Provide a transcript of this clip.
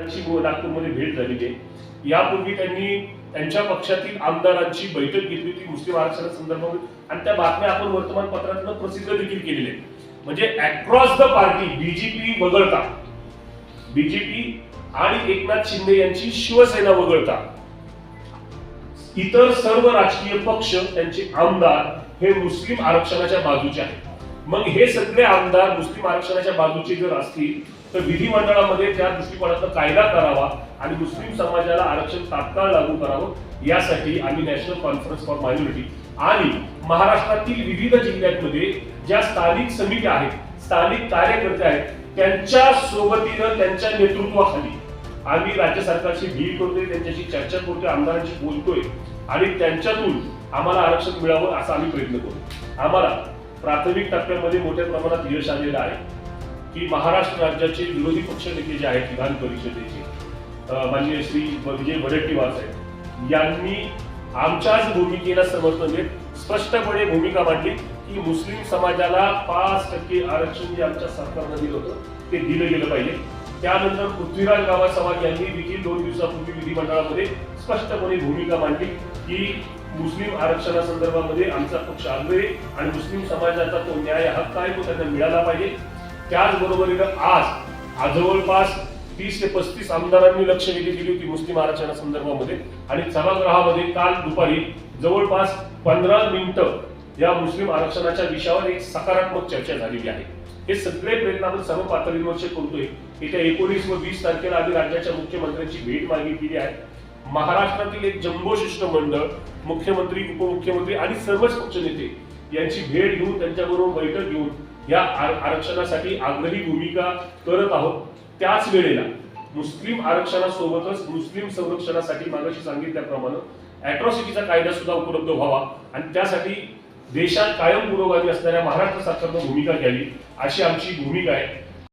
त्यांची नागपूरमध्ये भेट झालेली आहे. यापूर्वी त्यांनी त्यांच्या पक्षातील आमदारांची बैठक घेतली होती मुस्लिम आरक्षणासंदर्भामध्ये आणि त्या बातम्या आपण वर्तमानपत्रातून प्रसिद्ध देखील केलेल्या आहेत. म्हणजे अक्रॉस द पार्टी बीजेपी वगळता बीजेपी आणि एकनाथ शिंदे यांची शिवसेना वगळता इतर सर्व राजकीय पक्ष त्यांचे आमदार हे मुस्लिम आरक्षणाच्या बाजूचे आहेत. मग हे सगळे आमदार मुस्लिम आरक्षणाच्या बाजूचे जर असतील तर विधिमंडळामध्ये त्या दृष्टिकोनातून कायदा करावा आणि मुस्लिम समाजाला आरक्षण तात्काळ लागू करावं यासाठी आम्ही नॅशनल कॉन्फरन्स फॉर मायनॉरिटी आणि महाराष्ट्रातील विविध जिल्ह्यांमध्ये ज्या स्थानिक समित्या आहेत स्थानिक कार्यकर्ते आहेत त्यांच्या सोबतीनं त्यांच्या नेतृत्वाखाली आम्ही राज्य सरकारशी डील करतोय त्यांच्याशी चर्चा करतोय आमदारांशी बोलतोय आणि त्यांच्यातून आम्हाला आरक्षण मिळावं असा आम्ही प्रयत्न करतो आम्हाला प्राथमिक टप्प्यामध्ये मोठ्या प्रमाणात यश आलेलं आहे. की महाराष्ट्र राज्याचे विरोधी पक्ष नेते जे आहेत विधान परिषदेचे माननीय श्री विजय वडेट्टीवार साहेब यांनी आमच्याच भूमिकेला समर्थन देत स्पष्टपणे भूमिका मांडली की मुस्लिम समाजाला पाच टक्के आरक्षण जे आमच्या सरकारनं दिलं होतं ते दिलं गेलं पाहिजे. त्यानंतर पृथ्वीराज गावा समाज यांनी देखील दोन दिवसापूर्वी विधिमंडळामध्ये स्पष्टपणे भूमिका मांडली की मुस्लिम आरक्षणासंदर्भामध्ये आमचा पक्ष आग्रही आणि मुस्लिम समाजाचा तो न्याय हक्क आहे तो त्यांना मिळाला पाहिजे त्याचबरोबरीनं आज आज जवळपास तीस ते पस्तीस आमदारांनी लक्ष वेधी दिली होती मुस्लिम आरक्षणा संदर्भामध्ये. आणि सभागृहामध्ये काल दुपारी जवळपास पंधरा मिनिटं या मुस्लिम आरक्षणाच्या विषयावर एक सकारात्मक चर्चा झालेली आहे. हे सगळे प्रयत्न आपण सर्व पातळीवर करतोय. येत्या एकोणीस व वीस तारखेला आम्ही राज्याच्या मुख्यमंत्र्यांची भेट मागितलेली आहे. महाराष्ट्रातील एक जम्बो शिष्टमंडळ मुख्यमंत्री उपमुख्यमंत्री आणि सर्वच पक्षनेते यांची भेट घेऊन त्यांच्याबरोबर बैठक घेऊन या आर- आरक्षणासाठी आग्रही भूमिका करत आहोत. त्याच वेळेला मुस्लिम आरक्षणासोबतच मुस्लिम संरक्षणासाठी मागाशी सांगितल्याप्रमाणे अॅट्रॉसिटीचा कायदा सुद्धा उपलब्ध व्हावा आणि त्यासाठी देशात कायम पुरोगामी असणाऱ्या महाराष्ट्र सरकारनं भूमिका घ्यावी अशी आमची भूमिका आहे.